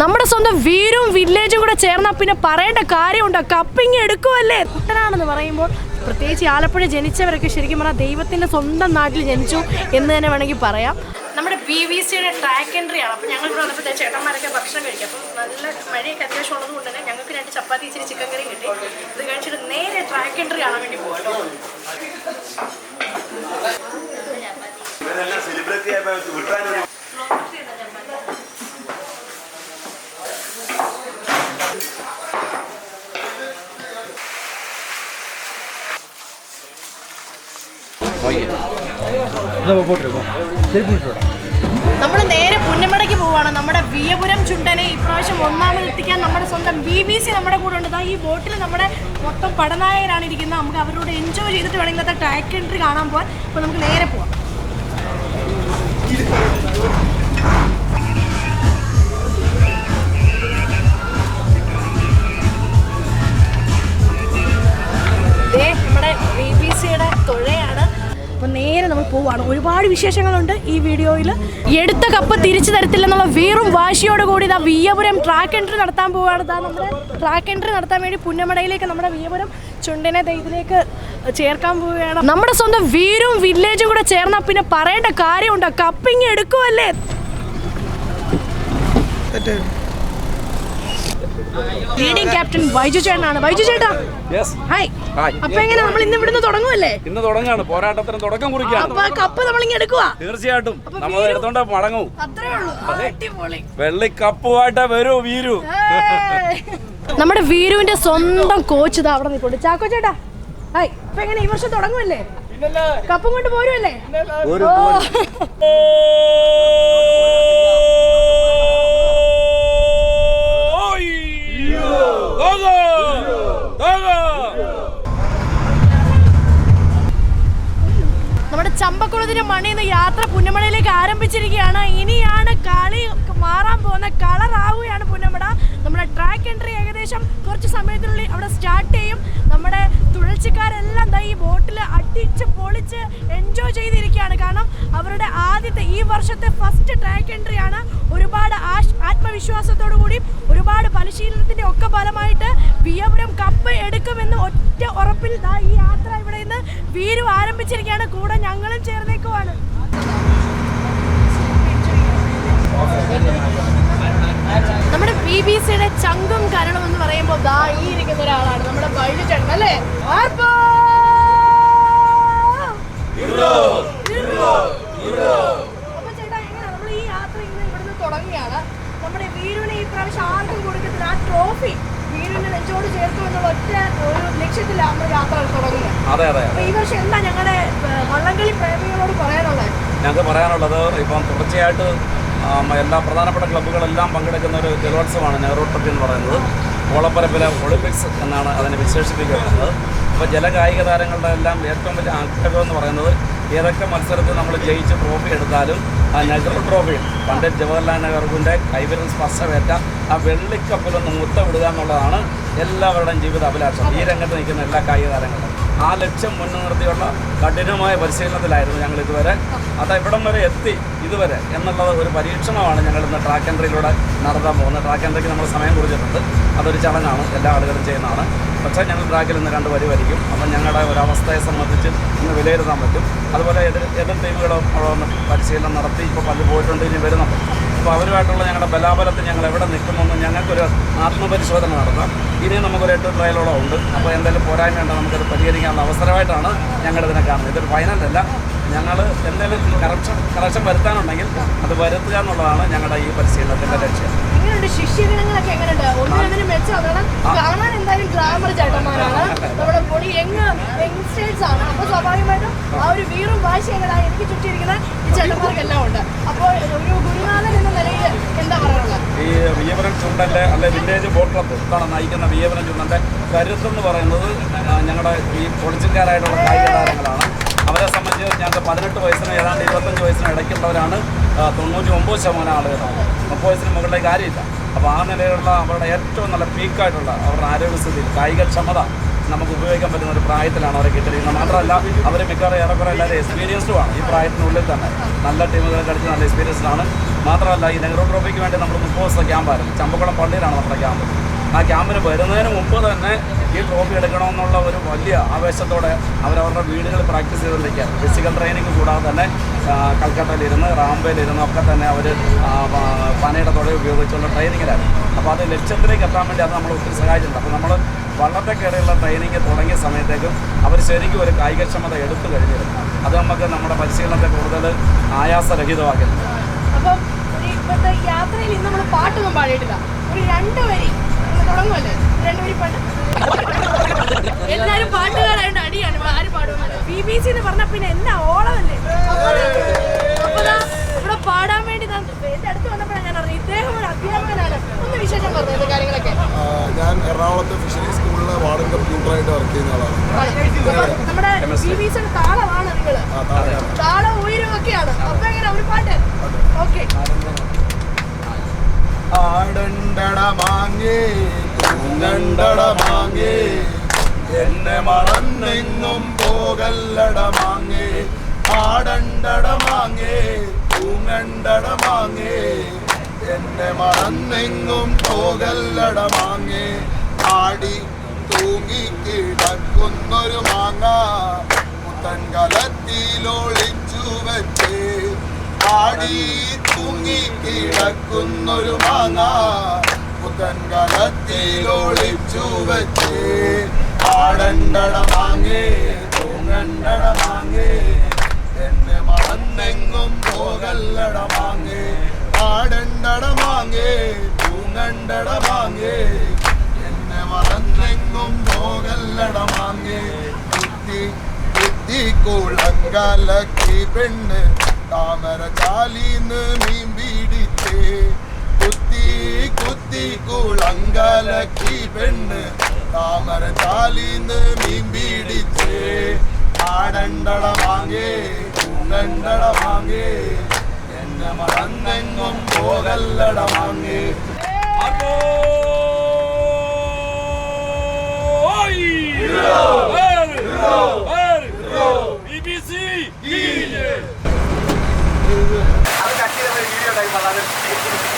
നമ്മുടെ സ്വന്തം വീരും വില്ലേജും കൂടെ ചേർന്നാൽ പിന്നെ പറയേണ്ട കാര്യമുണ്ടോ. കപ്പിങ് എടുക്കുമല്ലേ കുട്ടനാണെന്ന് പറയുമ്പോൾ പ്രത്യേകിച്ച് ആലപ്പുഴ ജനിച്ചവരൊക്കെ ശരിക്കും പറഞ്ഞാൽ ദൈവത്തിന്റെ സ്വന്തം നാട്ടിൽ ജനിച്ചു എന്ന് തന്നെ വേണമെങ്കിൽ പറയാം. നമ്മുടെ പി വി സിയുടെ ട്രാക്ക് എൻട്രി ആണ്. അപ്പോൾ ഞങ്ങൾ ഇവിടെ വന്നപ്പോൾ ചേട്ടന്മാരൊക്കെ ഭക്ഷണം കഴിക്കും. അപ്പം നല്ല മഴയൊക്കെ അത്യാവശ്യം ഉള്ളതുകൊണ്ട് തന്നെ ഞങ്ങൾക്ക് രണ്ട് ചപ്പാത്തി ഇച്ചിരി ചിക്കൻ കറി കിട്ടി. ഇത് കഴിച്ചിട്ട് നേരെ ട്രാക്ക് എൻട്രി കാണാൻ വേണ്ടി പോകട്ടോ കേട്ടോ. സെലിബ്രിറ്റി വിട്ടാനൊരു നമ്മൾ നേരെ പുന്നമടയ്ക്ക് പോവാണ്. നമ്മുടെ വിയപുരം ചുണ്ടനെ ഇപ്രാവശ്യം ഒന്നാമത് എത്തിക്കാൻ നമ്മുടെ സ്വന്തം ബി ബി സി നമ്മുടെ കൂടെ ഉണ്ട്. ഈ ബോട്ടിൽ നമ്മുടെ മൊത്തം പടനായകരാണ് ഇരിക്കുന്നത്. നമുക്ക് അവരോട് എൻജോയ് ചെയ്തിട്ട് വേണമെങ്കിൽ അത്ര ട്രാക്ക് എൻട്രി കാണാൻ പോകാൻ അപ്പോൾ നമുക്ക് നേരെ പോവാം. നമ്മുടെ ബി ബി സിയുടെ തുഴയാണ് അപ്പോൾ നേരെ നമ്മൾ പോവുകയാണ് ഒരുപാട് വിശേഷങ്ങളുണ്ട് ഈ വീഡിയോയിൽ എടുത്ത കപ്പ് തിരിച്ചു തരത്തില്ലെന്നുള്ള വീറും വാശിയോട് കൂടി ഇതാ വിയപുരം ട്രാക്ക് എൻട്രി നടത്താൻ പോവുകയാണ് ഇതാ നമ്മുടെ ട്രാക്ക് എൻട്രി നടത്താൻ വേണ്ടി പുന്നമടയിലേക്ക് നമ്മുടെ വിയപുരം ചുണ്ടിനെ ഇതിലേക്ക് ചേർക്കാൻ പോവുകയാണ്. നമ്മുടെ സ്വന്തം വീരും വില്ലേജും കൂടെ ചേർന്നാൽ പിന്നെ പറയേണ്ട കാര്യമുണ്ടോ. കപ്പിങ് എടുക്കുമല്ലേ ലീഡിംഗ് ക്യാപ്റ്റൻ ബൈജു ചേട്ടനാണ്. ബൈജു ചേട്ടാ. ഹായ്. അപ്പൊ എങ്ങനെ നമ്മൾ ഇന്ന് ഇവിടുന്ന് തുടങ്ങുമല്ലേ ഇന്ന് തുടങ്ങാണ് പോരാട്ടത്തിന് തുടക്കം കുറിക്കുകയാണ്. കപ്പ് എടുക്കുക തീർച്ചയായിട്ടും. നമ്മൾ എടുത്തോണ്ട് മടങ്ങും. വെള്ളിക്കപ്പുമായിട്ട് വരൂ വീരു. നമ്മുടെ വീരുവിന്റെ സ്വന്തം കോച്ച് ഇതാ അവിടെ നിൽക്കോട്ട് ചാക്കോ ചേട്ടാ ഹായ്. ഇപ്പൊ എങ്ങനെ ഈ വർഷം തുടങ്ങുമല്ലേ കപ്പും കൊണ്ട് പോരുമല്ലേ ചമ്പക്കുളത്തിന് മണിന്ന് യാത്ര പുന്നമടയിലേക്ക് ആരംഭിച്ചിരിക്കുകയാണ്. ഇനിയാണ് കളി മാറാൻ പോകുന്ന കളറാവുകയാണ് പുന്നമട നമ്മുടെ ട്രാക്ക് എൻട്രി ഏകദേശം കുറച്ച് സമയത്തിനുള്ളിൽ അവിടെ സ്റ്റാർട്ട് ചെയ്യും. നമ്മുടെ തുഴച്ചിക്കാരെല്ലാം ഈ ബോട്ടിൽ അടിച്ച് പൊളിച്ച് എൻജോയ് ചെയ്തിരിക്കുകയാണ്. കാരണം അവരുടെ ആദ്യത്തെ ഈ വർഷത്തെ ഫസ്റ്റ് ട്രാക്ക് എൻട്രിയാണ് ഒരുപാട് ആശ് ആത്മവിശ്വാസത്തോടു കൂടി ഒരുപാട് പരിശീലനത്തിന്റെ ഒക്കെ ഫലമായിട്ട് വിയപുരം കപ്പ് എടുക്കുമെന്ന് ഒറ്റ ഉറപ്പിൽ ഈ യാത്ര ഇവിടെ നിന്ന് വീരു ആരംഭിച്ചിരിക്കുകയാണ്. കൂടെ ഞങ്ങളും ചേർന്നേക്കുവാണ്. നമ്മുടെ ബി ബി സിയുടെ ചങ്കും കരണം എന്ന് പറയുമ്പോൾ ദാ ഈ ഇരിക്കുന്ന ഒരാളാണ്. നമ്മുടെ ബൈജു ചേട്ടൻ അല്ലേ? ആർപ്പോ? അപ്പൊ ചേട്ടാ എങ്ങനെയാ നമ്മൾ ഈ യാത്ര ഇന്ന് ഇവിടുന്ന് തുടങ്ങിയാണ് നമ്മുടെ പ്രാവശ്യം ആർക്കും കൊടുക്കത്തില്ല. ആ ട്രോഫി വീടിന്റെ നെഞ്ചോട് ചേർത്തു എന്നുള്ള ഒറ്റ ഒരു ലക്ഷ്യത്തിലാണ് നമ്മൾ യാത്ര തുടങ്ങുന്നത്. അതെ അതെ അപ്പൊ ഈ വർഷം എന്താ ഞങ്ങളുടെ വള്ളംകളി പ്രേമികളോട് പറയാനുള്ളത്? ഞങ്ങൾക്ക് പറയാനുള്ളത് ഇപ്പം തുടർച്ചയായിട്ട് എല്ലാ പ്രധാനപ്പെട്ട ക്ലബ്ബുകളെല്ലാം പങ്കെടുക്കുന്ന ഒരു ജലോത്സവമാണ് നെഹ്റു ട്രോഫി എന്ന് പറയുന്നത്. ഓളപ്പരപ്പിലെ ഒളിമ്പിക്സ് എന്നാണ് അതിനെ വിശേഷിപ്പിക്കുന്നത്. അപ്പോൾ ജലകായിക താരങ്ങളുടെ എല്ലാം ഏറ്റവും വലിയ ആഗ്രഹം എന്ന് പറയുന്നത് ഏതൊക്കെ മത്സരത്തിൽ നമ്മൾ ജയിച്ച് ട്രോഫി എടുത്താലും ആ നെഹ്റു ട്രോഫി പണ്ഡിറ്റ് ജവഹർലാൽ നെഹ്റുവിന്റെ കൈവരം സ്പർശമേറ്റ ആ വെള്ളിക്കപ്പിലൊന്ന് മുത്തമിടുക എന്നുള്ളതാണ് എല്ലാവരുടെയും ജീവിത അഭിലാഷം. ഈ രംഗത്ത് നിൽക്കുന്ന എല്ലാ കായിക താരങ്ങളും. ആ ലക്ഷ്യം മുൻനിർത്തിയുള്ള കഠിനമായ പരിശീലനത്തിലായിരുന്നു ഞങ്ങൾ ഇതുവരെ. അത് ഇവിടം വരെ എത്തി? ഇതുവരെ. എന്നുള്ളത് ഒരു പരീക്ഷണമാണ് ഞങ്ങൾ ഇന്ന് ട്രാക്ക് എൻട്രിയിലൂടെ നടത്താൻ പോകുന്നത്. ട്രാക്ക് എൻട്രിക്ക് നമ്മൾ സമയം കുറിച്ചിട്ടുണ്ട്. അതൊരു ചടങ്ങാണ്. എല്ലാ ആളുകളും ചെയ്യുന്നതാണ്. പക്ഷേ ഞങ്ങൾ ട്രാക്കിൽ നിന്ന് രണ്ട് വരി വരിക്കും. അപ്പം ഞങ്ങളുടെ ഒരു അവസ്ഥയെ സംബന്ധിച്ച് ഇന്ന് വിലയിരുത്താൻ പറ്റും. അതുപോലെ എതിർ എതിർ ടീമുകളും പരിശീലനം നടത്തി ഇപ്പോൾ പല്ല് പോയിട്ടുണ്ട് ഇനി വരുന്നുണ്ട്. അപ്പോൾ അവരുമായിട്ടുള്ള ഞങ്ങളുടെ ബലാബലത്തിൽ ഞങ്ങൾ എവിടെ നിൽക്കുമെന്ന് ഞങ്ങൾക്കൊരു ആത്മപരിശോധന നടത്താം. ഇനി നമുക്കൊരു എട്ട് ട്രയലോളം ഉണ്ട്. അപ്പോൾ എന്തെങ്കിലും പോരായ്മ ഉണ്ടോ നമുക്കത് പരിഹരിക്കാനുള്ള അവസരമായിട്ടാണ് ഞങ്ങൾ ഇതിനെ കാണുന്നത്. ഇതൊരു ഫൈനലല്ല ഞങ്ങൾ എന്തെങ്കിലും കറക്ഷൻ കറക്ഷൻ വരുത്താനുണ്ടെങ്കിൽ അത് വരുത്തുക എന്നുള്ളതാണ് ഞങ്ങളുടെ ഈ പരിശീലനത്തിന്റെ ലക്ഷ്യം. എങ്ങനെയുണ്ട്? ശിഷ്യഗണങ്ങളൊക്കെ എങ്ങനെയുണ്ട്? ഒന്നിനൊന്നിന് മെച്ചം കാരണം കാണാൻ എന്തായാലും ഗ്ലാമർ ചേട്ടന്മാരാണ്. നമ്മുടെ പൊടി യങ് യങ്സ്റ്റേഴ്സ് ആണ്. അപ്പൊ സ്വാഭാവികമായിട്ടും ആ ഒരു വീറും വാശിയൊക്കെ എനിക്ക് ചുറ്റിയിരിക്കുന്ന ഈ ചേട്ടന്മാർക്കെല്ലാം ഉണ്ട്. അപ്പോൾ ഒരു ഗുരുനാഥൻ എന്ന നിലയിൽ എന്താ പറയാനുള്ളത്? ഈ വിയപുരം ചുണ്ടന്റെ അല്ലെ വില്ലേജ് ബോട്ട് ക്ലബ് എന്താണ് നയിക്കുന്ന വിയപുരം ചുണ്ടന്റെ കരുത്തെന്ന് പറയുന്നത് ഞങ്ങളുടെ ഈ പൊളിച്ചിക്കാരായിട്ടുള്ള കായിക താരങ്ങളാണ് അവരെ സംബന്ധിച്ച് ഞങ്ങൾക്ക് പതിനെട്ട് വയസ്സിന് ഏതാണ്ട് ഇരുപത്തഞ്ച് വയസ്സിന് ഇടയ്ക്കുള്ളവരാണ്. തൊണ്ണൂറ്റി ഒമ്പത് ശതമാനം ആളുകളാണ് മുപ്പത് വയസ്സിന് മുകളിലേക്ക് കാര്യമില്ല. അപ്പോൾ ആ നിലയിലുള്ള അവരുടെ ഏറ്റവും നല്ല പീക്കായിട്ടുള്ള അവരുടെ ആരോഗ്യസ്ഥിതി കായികക്ഷമത നമുക്ക് ഉപയോഗിക്കാൻ പറ്റുന്ന ഒരു പ്രായത്തിലാണ് അവരെ കിട്ടിയിരിക്കുന്നത്. മാത്രമല്ല അവർ മിക്കവാറും ഏറെക്കുറെ എല്ലാവരും എക്സ്പീരിയൻസ്ഡുമാണ് ഈ പ്രായത്തിനുള്ളിൽ തന്നെ നല്ല ടീമുകളെ കളിച്ച് നല്ല എക്സ്പീരിയൻസാണ് മാത്രമല്ല ഈ നെഹ്റു ട്രോഫിക്ക് വേണ്ടി നമ്മൾ മുപ്പത് ദിവസത്തെ ക്യാമ്പായിരുന്നു ചമ്പക്കുളം പള്ളിയിലാണ് നമ്മുടെ ക്യാമ്പ് ആ ക്യാമ്പിന് വരുന്നതിന് മുമ്പ് തന്നെ ഈ ട്രോഫി എടുക്കണമെന്നുള്ള ഒരു വലിയ ആവേശത്തോടെ അവരവരുടെ വീടുകളിൽ പ്രാക്ടീസ് ചെയ്തുകൊണ്ടിരിക്കുക ഫിസിക്കൽ ട്രെയിനിങ് കൂടാതെ തന്നെ കൽക്കട്ടയിലിരുന്ന് റാംബയിലിരുന്ന് ഒക്കെ തന്നെ അവർ പനയുടെ തുഴ ഉപയോഗിച്ചുള്ള ട്രെയിനിങ്ങിലായിരുന്നു അപ്പോൾ അത് ലക്ഷ്യത്തിലേക്ക് എത്താൻ വേണ്ടി അത് നമ്മൾ ഒത്തിരി സഹായിച്ചിട്ടുണ്ട്. അപ്പോൾ നമ്മൾ വള്ളത്തെ കയറിയുള്ള ട്രെയിനിങ് തുടങ്ങിയ സമയത്തേക്കും അവർ ശരിക്കും ഒരു കായികക്ഷമത എടുത്തു കഴിഞ്ഞിരുന്നു. അത് നമുക്ക് നമ്മുടെ പരിശീലനത്തെ കൂടുതൽ ആയാസരഹിതമാക്കിയിട്ടുണ്ട്. അപ്പം ഇപ്പോഴത്തെ യാത്രയിൽ നമ്മൾ പാട്ടൊന്നും പാടിയിട്ടില്ല. ഒരു രണ്ട് വരി തുടങ്ങുമല്ലേ രണ്ട് വരി പാട്ട്. എല്ലാരും പാട്ടുകാരായിട്ട് അടിയാണ് ആര് പാടുന്നത് ബി ബി സി എന്ന് പറഞ്ഞ പിന്നെ എന്നാ ഓളമല്ലേ? ഇവിടെ പാടാൻ വേണ്ടി എന്റെ അടുത്ത് വന്നപ്പോഴാണ് ഞാൻ അറിഞ്ഞത് ഇദ്ദേഹം ഒരു അധ്യാപകനാണ്. ഒന്ന് വിശേഷം പറഞ്ഞത് കാര്യങ്ങളൊക്കെ? ഞാൻ എറണാകുളത്ത് ഫിഷറി സ്കൂളിലെ വാർഡൻ കമ്പ്യൂട്ടറായിട്ട് വർക്ക് ചെയ്യുന്ന ആളാണ്. നമ്മുടെ ബി ബി സിയുടെ താളമാണ് നിങ്ങൾ. താളം ഉയരമൊക്കെയാണ് ഒക്കെയാണ്. അപ്പൊ എങ്ങനെ? ഒരു പാട്ട്. ഓക്കെ. ആടണ്ടട മാങ്ങേ തൂങ്ങണ്ടട മാങ്ങേ എന്നെ മറന്നെങ്ങും പോകല്ലട മാങ്ങേ. ആടണ്ടട മാങ്ങേ തൂങ്ങണ്ടട മാങ്ങേ. എന്നെ മറന്നെങ്ങും പോകല്ലട മാങ്ങേ. ആടി തൂങ്ങി കിടക്കുന്നൊരു മാങ്ങ. പുത്തൻ കലത്തിലൊളിച്ചു വെച്ചേ. ആടി തൂങ്ങി കിടക്കുന്നൊരു മാങ്ങ പുത്തൻ കലത്തിലൊളിച്ചു വെച്ച് ആടണ്ടട മാങ്ങേ തൂങ്ങണ്ടട മാങ്ങേ എന്നെ മറന്നെങ്ങും പോകല്ലട മാങ്ങേ. ആടണ്ടട മാങ്ങേ തൂങ്ങണ്ടട മാങ്ങേ എന്നെ മറന്നെങ്ങും പോകല്ലട മാങ്ങേ. കുത്തി കുത്തി കുളങ്കലക്കി പെണ്ണ് താമര ചാലിന്ന് മീൻ പിടിച്ചേ. കുത്തി കുത്തി കുളങ്കലക്കി പെണ്ണ് താമര ചാലിന്ന് മീൻ പിടിച്ചേ. ആടണ്ടട വാങ്ങേ തൂങ്ങണ്ടട വാങ്ങേ. എന്നെ മറന്നെങ്ങും പോകല്ലട മാങ്ങേ ദാ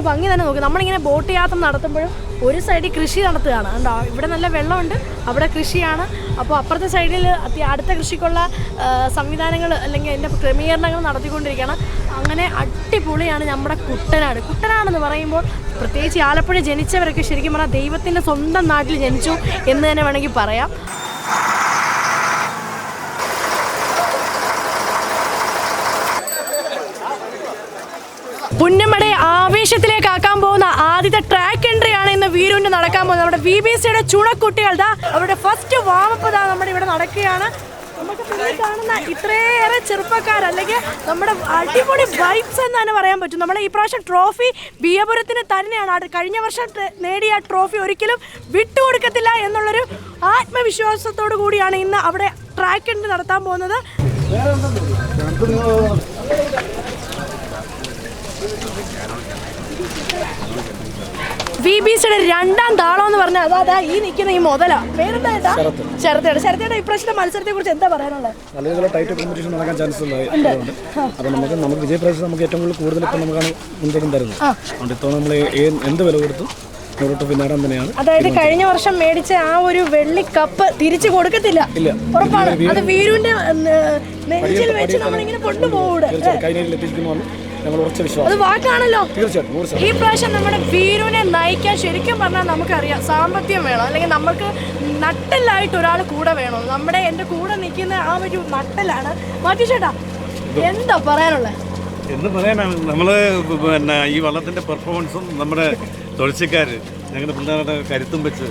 കുട്ടനാട് ഭംഗി തന്നെ നോക്കി. നമ്മളിങ്ങനെ ബോട്ട് യാത്ര നടത്തുമ്പോഴും ഒരു സൈഡിൽ കൃഷി നടത്തുകയാണ്. കണ്ടോ? ഇവിടെ നല്ല വെള്ളമുണ്ട്. അവിടെ കൃഷിയാണ്. അപ്പോൾ അപ്പുറത്തെ സൈഡിൽ അടുത്ത കൃഷിക്കുള്ള സംവിധാനങ്ങൾ അല്ലെങ്കിൽ അതിന്റെ ക്രമീകരണങ്ങൾ നടത്തിക്കൊണ്ടിരിക്കുകയാണ്. അങ്ങനെ അടിപൊളിയാണ് നമ്മുടെ കുട്ടനാട്. കുട്ടനാടെന്ന് പറയുമ്പോൾ പ്രത്യേകിച്ച് ആലപ്പുഴ ജനിച്ചവരൊക്കെ ശരിക്കും പറഞ്ഞാൽ ദൈവത്തിന്റെ സ്വന്തം നാട്ടിൽ ജനിച്ചു എന്ന് തന്നെ വേണമെങ്കിൽ പറയാം. പുന്നമടെ ആവേശത്തിലേക്ക് ആക്കാൻ പോകുന്ന ആദ്യത്തെ ട്രാക്ക് എൻട്രി ആണ് ഇന്ന് വീരൂരിന് നടക്കാൻ പോകുന്നത്. നമ്മുടെ വി ബി സിയുടെ ചുണക്കുട്ടികൾ ദാ അവരുടെ ഫസ്റ്റ് വാമപ്പ് ദാ നമ്മുടെ ഇവിടെ നടക്കുകയാണ്. കാണുന്ന ഇത്രയേറെ ചെറുപ്പക്കാർ അല്ലെങ്കിൽ നമ്മുടെ അടിപൊളി വൈബ്സ് എന്ന് തന്നെ പറയാൻ പറ്റും. നമ്മുടെ ഈ പ്രാവശ്യം ട്രോഫി ബിയപുരത്തിന് തന്നെയാണ്. കഴിഞ്ഞ വർഷം നേടിയ ട്രോഫി ഒരിക്കലും വിട്ടുകൊടുക്കത്തില്ല എന്നുള്ളൊരു ആത്മവിശ്വാസത്തോടു കൂടിയാണ് ഇന്ന് അവിടെ ട്രാക്ക് എൻട്രി നടത്താൻ പോകുന്നത്. വി ബി സിയുടെ രണ്ടാം താളം എന്ന് പറഞ്ഞാൽ അതാ അതാ ഈ നിൽക്കുന്ന ഈ മുതലാ. പേരെന്താ ഏട്ടാ ശരത്തേട്ട. ഇപ്രാവശ്യത്തെ മത്സരത്തെ കുറിച്ച് എന്താ പറയാനുള്ളത്? നല്ല രീതിയിലുള്ള ടൈറ്റ് കോമ്പറ്റീഷൻ നടക്കാൻ ചാൻസ് ഉണ്ട്. അപ്പോൾ നമുക്ക് നമുക്ക് വിജയപ്രാവശ്യം നമുക്ക് ഏറ്റവും കൂടുതൽ കൂടുതൽ ഇപ്പം നമുക്കാണ് മുൻതൂക്കം തരുന്നത്. അതുകൊണ്ട് ഇത്തവണ നമ്മൾ എന്ത് വില കൊടുത്തു? അതായത് കഴിഞ്ഞ വർഷം മേടിച്ച ആ ഒരു വെള്ളി കപ്പ് തിരിച്ചു കൊടുക്കത്തില്ല. ഉറപ്പാണ്. അത് വീരുവിന്റെ നെഞ്ചിൽ വെച്ച് നമ്മളിങ്ങനെ കൊണ്ടുപോകൂടെ. ഞങ്ങൾ ഉറച്ച വിശ്വാസം. അത് വാക്കാണല്ലോ. തീർച്ചയായിട്ടും ഈ പ്രാവശ്യം നമ്മുടെ വീരുവിനെ നയിക്കാൻ ശരിക്കും പറഞ്ഞാൽ നമുക്കറിയാം സാമ്പത്തികം വേണം. അല്ലെങ്കിൽ നമുക്ക് നട്ടലായിട്ട് ഒരാൾ കൂടെ വേണം. നമ്മുടെ എന്റെ കൂടെ നിൽക്കുന്ന ആ ഒരു നട്ടലാണ് മാറ്റി ചേട്ടാ എന്താ പറയാനുള്ളത് എന്ന് പറയാനാണ് നമ്മൾ പിന്നെ ഈ വള്ളത്തിന്റെ പെർഫോമൻസും നമ്മുടെ തുളസിക്കാർ ഞങ്ങളുടെ പിള്ളേരുടെ കരുത്തും വെച്ച്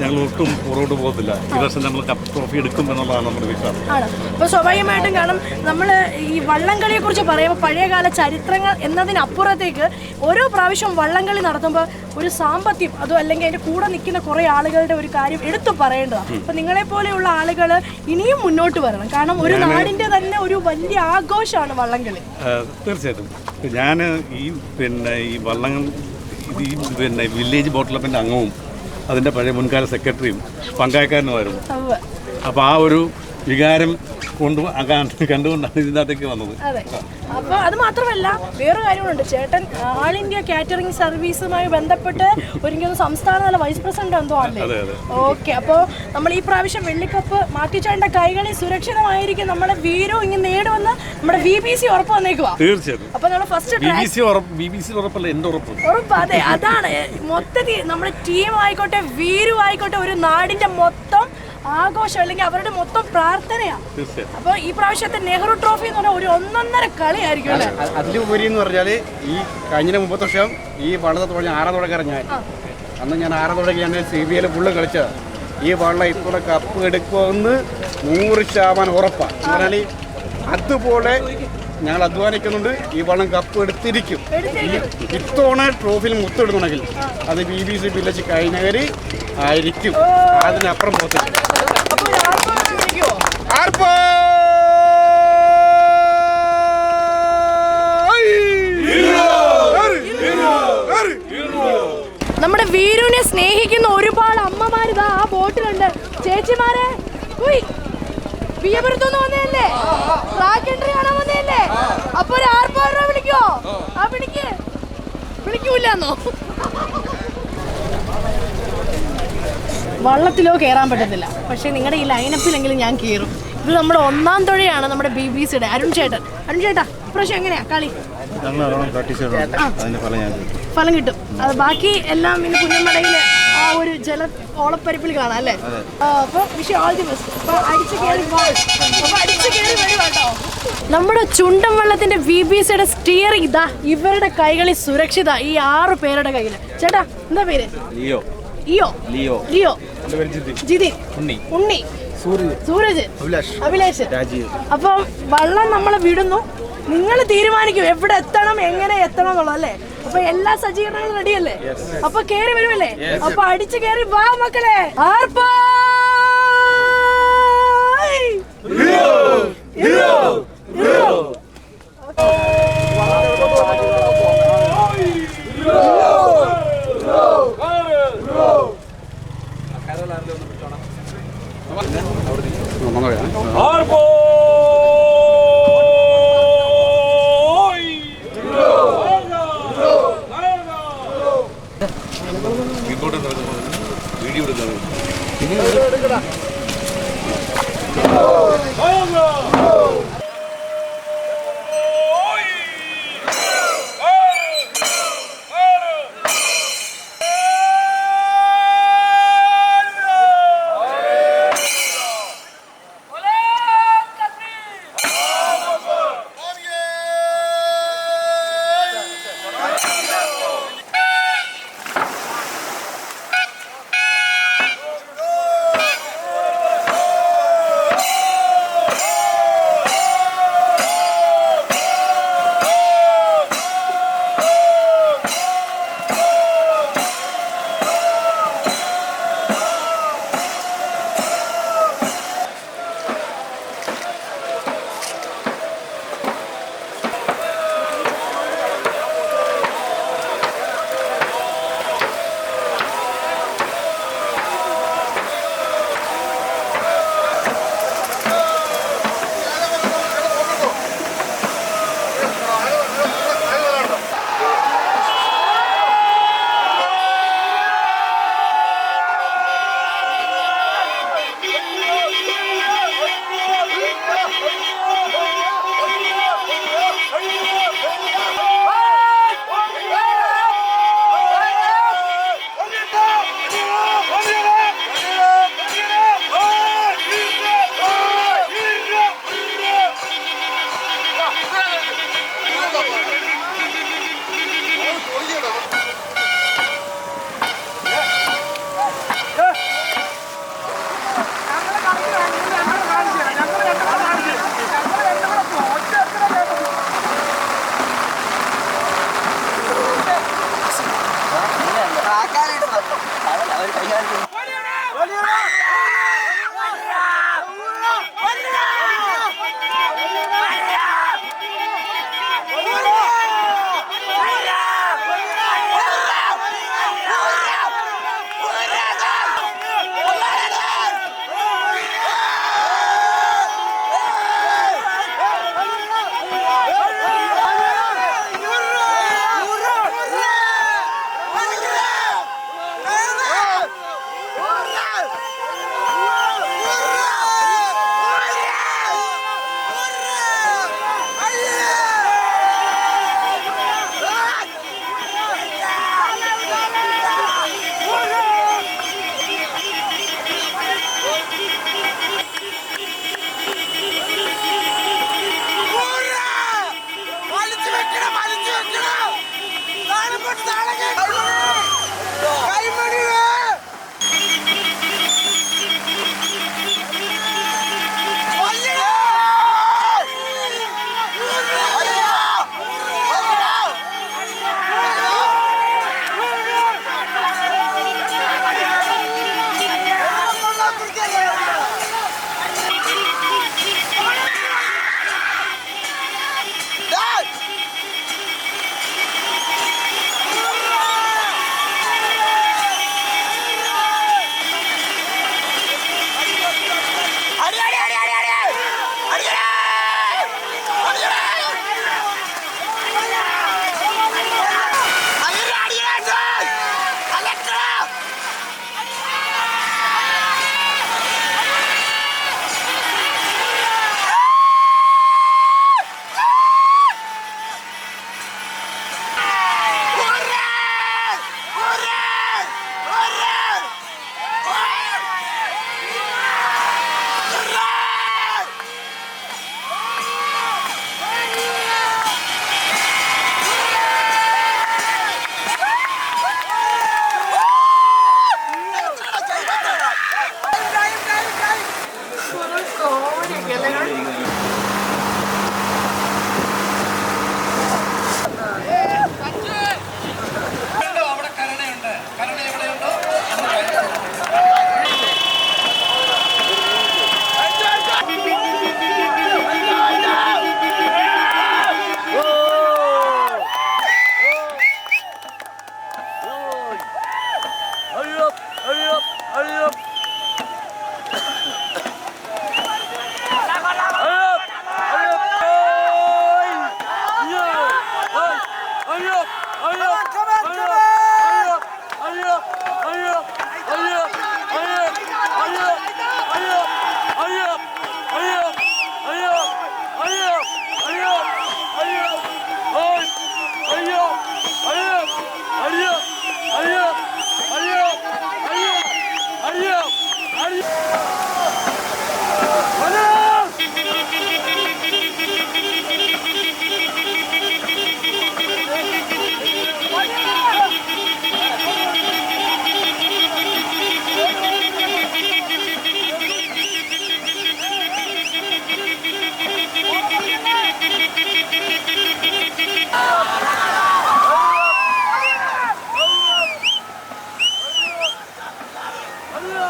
ഞങ്ങൾ ഒട്ടും പുറകോട്ട് പോകത്തില്ല. ഈ വർഷം ഞങ്ങൾ കപ്പ് ട്രോഫി എടുക്കും എന്നുള്ളതാണ് നമ്മുടെ വിശ്വാസം. ആണ്. അപ്പോൾ സ്വാഭാവികമായിട്ടും കാരണം നമ്മൾ ഈ വള്ളംകളിയെ കുറിച്ച് പറയുമ്പോൾ പഴയകാല ചരിത്രങ്ങൾ എന്നതിനപ്പുറത്തേക്ക് ഓരോ പ്രാവശ്യം വള്ളംകളി നടത്തുമ്പോൾ ഒരു സാമ്പത്തികം അതോ അല്ലെങ്കിൽ അതിന്റെ കൂടെ നിൽക്കുന്ന കുറേ ആളുകളുടെ ഒരു കാര്യം എടുത്തു പറയേണ്ടതാണ്. അപ്പൊ നിങ്ങളെ പോലെയുള്ള ആളുകൾ ഇനിയും മുന്നോട്ട് വരണം. കാരണം ഒരു നാടിന്റെ തന്നെ ഒരു വലിയ ആഘോഷമാണ് വള്ളംകളി. തീർച്ചയായിട്ടും. ഞാൻ ഈ പിന്നെ ഈ വള്ളം ഈ പിന്നെ വില്ലേജ് ബോട്ട് ക്ലബിന്റെ അംഗവും അതിന്റെ പഴയ മുൻകാല സെക്രട്ടറിയും പങ്കായക്കാരനുമായിരുന്നു. അപ്പോൾ ആ ഒരു വികാരം കൊണ്ട് കണ്ടുകൊണ്ടാണ് ഇതിനകത്തേക്ക് വന്നത്. അതെ. അപ്പൊ അത് മാത്രമല്ല വേറെ കാര്യങ്ങളുണ്ട് ചേട്ടൻ ആൾ ഇന്ത്യ കാറ്ററിംഗ് സർവീസുമായി ബന്ധപ്പെട്ട് ഒരിക്കലും സംസ്ഥാന തല വൈസ് പ്രസിഡന്റ് എന്തോ അല്ലേ. ഓക്കെ. അപ്പോൾ നമ്മൾ ഈ പ്രാവശ്യം വെള്ളിക്കപ്പ് മാറ്റിച്ചാണ്ട കൈകളിൽ സുരക്ഷിതമായിരിക്കും. നമ്മുടെ വീരോ ഇങ്ങനെ നേടുമെന്ന് നമ്മുടെ ബി ബി സി ഉറപ്പ് വന്നേക്കുവാ. തീർച്ചയായിട്ടും. നമ്മൾ ഫസ്റ്റ് ഉറപ്പല്ല എന്റെ ഉറപ്പ്. ഉറപ്പ്. അതെ അതാണ്. മൊത്തത്തിൽ നമ്മുടെ ടീം ആയിക്കോട്ടെ വീരു ആയിക്കോട്ടെ ഒരു നാടിന്റെ മൊത്തം ആഘോഷം അല്ലെങ്കിൽ അവരുടെ മൊത്തം പ്രാർത്ഥനയാണ്. അപ്പോൾ അപ്പൊ ഈ പ്രാവശ്യത്തെ നെഹ്റു ട്രോഫി എന്ന് പറഞ്ഞാൽ ഒരു ഒന്നൊന്നര കളിയായിരിക്കും അല്ലേ? അതിലുപരി എന്ന് പറഞ്ഞാൽ ഈ കഴിഞ്ഞ മുപ്പത് വർഷം ഈ വള്ളത്തെ തുടങ്ങി ആറാം തുടക്കാരൻ ഞാൻ അന്ന് ഞാൻ ആറാം തുടങ്ങി ഞാൻ സി ബി ഐയിൽ ഫുള്ള് കളിച്ചത്. ഈ വള്ളം ഇത്തവണ കപ്പ് എടുക്കുമെന്ന് നൂറ് ശതമാനം ഉറപ്പാണ് അതുപോലെ ഞങ്ങൾ അധ്വാനിക്കുന്നുണ്ട്. ഈ വള്ളം കപ്പ് എടുത്തിരിക്കും. ഈ ഇത്തവണ ട്രോഫിയിൽ മുത്തിടുന്നുണ്ടെങ്കിൽ അത് B B C village Kainakary ആയിരിക്കും. അതിനപ്പുറം പോകത്തില്ല? നമ്മുടെ വീരുവിനെ സ്നേഹിക്കുന്ന ഒരുപാട് അമ്മമാരിതാ ആ ബോട്ടിലുണ്ട്. ചേച്ചിമാരെ ഉയ്, വിയപുരത്തുനിന്ന് വന്നതല്ലേ? ട്രാക്ക് എൻട്രി കാണാൻ അപ്പൊ ഒരു ആർപ്പാടം വിളിക്കോ? ആ വിളിക്ക്. വിളിക്കൂലെന്നോ വള്ളത്തിലോ കയറാൻ പറ്റത്തില്ല. പക്ഷേ നിങ്ങളുടെ ഈ ലൈനപ്പിലെങ്കിലും ഞാൻ കയറും ഇത് നമ്മുടെ ഒന്നാം തുഴയാണ് നമ്മുടെ ബി ബി സിയുടെ അരുൺ ചേട്ടൻ. അരുൺ ചേട്ടാ ഇപ്രാവശ്യം എങ്ങനെയാ? കളി. ഫലം കിട്ടും. അത് ബാക്കി എല്ലാം ഇന്ന് കുഞ്ഞമ്മടയിൽ ആ ഒരു ജല ഓളപ്പരിപ്പിൽ കാണാം അല്ലേ? അപ്പൊ വിഷയം ആദ്യം അപ്പൊ അടിച്ചു കയറി. അപ്പൊ അടിച്ചു കയറി നമ്മുടെ ചുണ്ടൻ വെള്ളത്തിന്റെ വി ബി സിയുടെ സ്റ്റിയറിംഗ് ഇതാ ഇവരുടെ കൈകളിൽ സുരക്ഷിത ഈ ആറ് പേരുടെ കയ്യിൽ ചേട്ടാ എന്താ പേര്? Leo. Leo. Leo. Leo. Jithin. Unni. Unni. Sooraj. Abhilash. Rajeev. അപ്പം വള്ളം നമ്മളെ വിടുന്നു. നിങ്ങൾ തീരുമാനിക്കും എവിടെ എത്തണം എങ്ങനെ എത്തണം എന്നുള്ളത് അല്ലേ? അപ്പൊ എല്ലാ സജ്ജീകരണങ്ങളും റെഡിയല്ലേ അപ്പൊ കേറി വരുമല്ലേ? അപ്പൊ അടിച്ചു കേറി വാ മക്കളെ. ആർപ്പാ വീഡിയോ എടുക്കുന്നത് Vamos!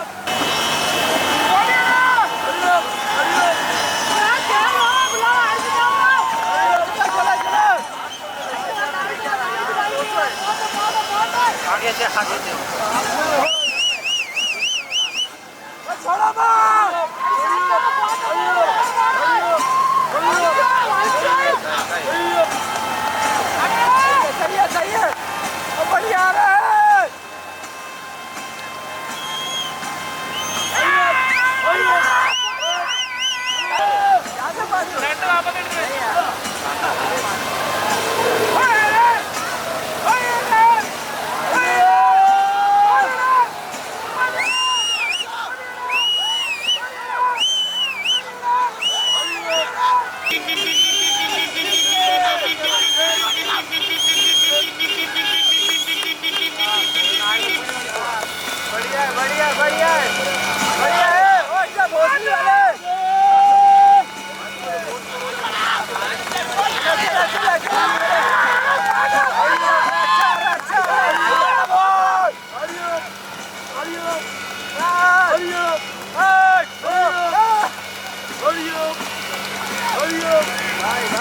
up.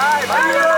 Bye. Bye. Bye.